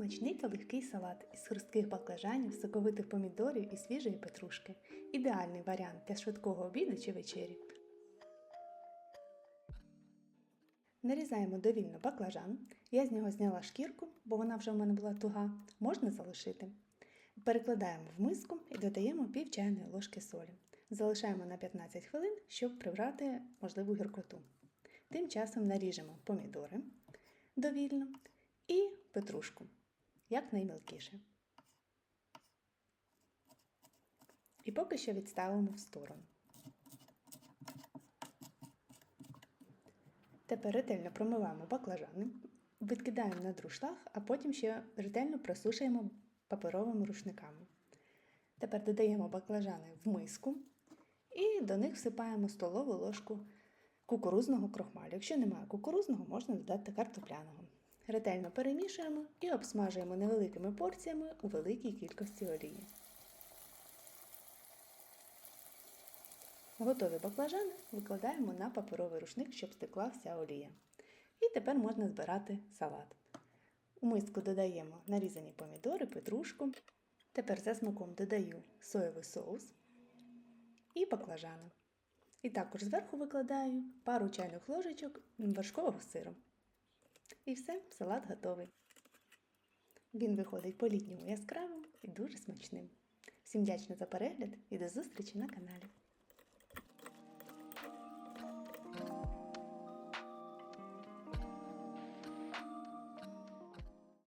Смачний та легкий салат із хрустких баклажанів, соковитих помідорів і свіжої петрушки. Ідеальний варіант для швидкого обіду чи вечері. Нарізаємо довільно баклажан. Я з нього зняла шкірку, бо вона вже в мене була туга. Можна залишити. Перекладаємо в миску і додаємо пів чайної ложки солі. Залишаємо на 15 хвилин, щоб прибрати можливу гіркоту. Тим часом наріжемо помідори довільно і петрушку якнаймілкіше. І поки що відставимо в сторону. Тепер ретельно промиваємо баклажани, відкидаємо на друшлаг, а потім ще ретельно просушуємо паперовими рушниками. Тепер додаємо баклажани в миску і до них всипаємо столову ложку кукурузного крохмалю. Якщо немає кукурузного, можна додати картопляного. Ретельно перемішуємо і обсмажуємо невеликими порціями у великій кількості олії. Готові баклажани викладаємо на паперовий рушник, щоб стекла вся олія. І тепер можна збирати салат. У миску додаємо нарізані помідори, петрушку. Тепер за смаком додаю соєвий соус і баклажани. І також зверху викладаю пару чайних ложечок вершкового сиру. І все, салат готовий. Він виходить по-літньому яскравим і дуже смачним. Всім вдячна за перегляд і до зустрічі на каналі.